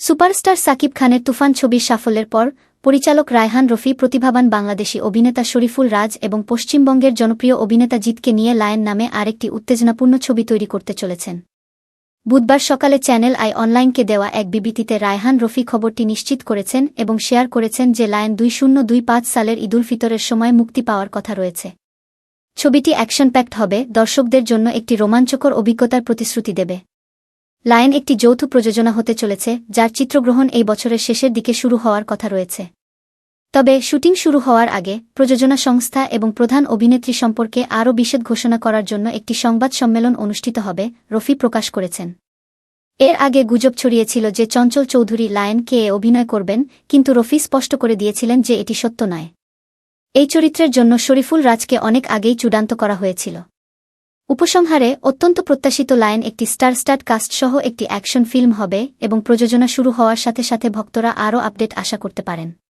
Superstar Shakib খানের তুফান ছবির সাফল্যের পর, পরিচালক রায়হান রফি প্রতিভাবান বাংলাদেশি অভিনেতা শরীফুল রাজ এবং পশ্চিমবঙ্গের জনপ্রিয় অভিনেতা জিতকে নিয়ে লায়ন নামে আরেকটি উত্তেজনাপূর্ণ ছবি তৈরি করতে চলেছেন। বুধবার সকালে চ্যানেল আই অনলাইনকে দেওয়া এক বিবৃতিতে রায়হান রফি খবরটি নিশ্চিত করেছেন এবং শেয়ার করেছেন যে লায়ন দুই শূন্য দুই পাঁচ সালের ঈদুল ফিতরের সময় মুক্তি পাওয়ার কথা রয়েছে। ছবিটি অ্যাকশন প্যাক্ট হবে, দর্শকদের জন্য একটি রোমাঞ্চকর অভিজ্ঞতার প্রতিশ্রুতি দেবে। লায়ন একটি যৌথ প্রযোজনা হতে চলেছে, যার চিত্রগ্রহণ এই বছরের শেষের দিকে শুরু হওয়ার কথা রয়েছে। তবে শুটিং শুরু হওয়ার আগে প্রযোজনা সংস্থা এবং প্রধান অভিনেত্রী সম্পর্কে আরও বিশেদ ঘোষণা করার জন্য একটি সংবাদ সম্মেলন অনুষ্ঠিত হবে, রফি প্রকাশ করেছেন। এর আগে গুজব ছড়িয়েছিল যে চঞ্চল চৌধুরী লায়নকে এ অভিনয় করবেন, কিন্তু রফি স্পষ্ট করে দিয়েছিলেন যে এটি সত্য নয়। এই চরিত্রের জন্য শরীফুল রাজকে অনেক আগেই চূড়ান্ত করা হয়েছিল। উপসংহারে, অত্যন্ত প্রত্যাশিত লাইন একটি স্টার কাস্ট সহ একটি অ্যাকশন ফিল্ম হবে এবং প্রযোজনা শুরু হওয়ার সাথে সাথে ভক্তরা আরও আপডেট আশা করতে পারেন।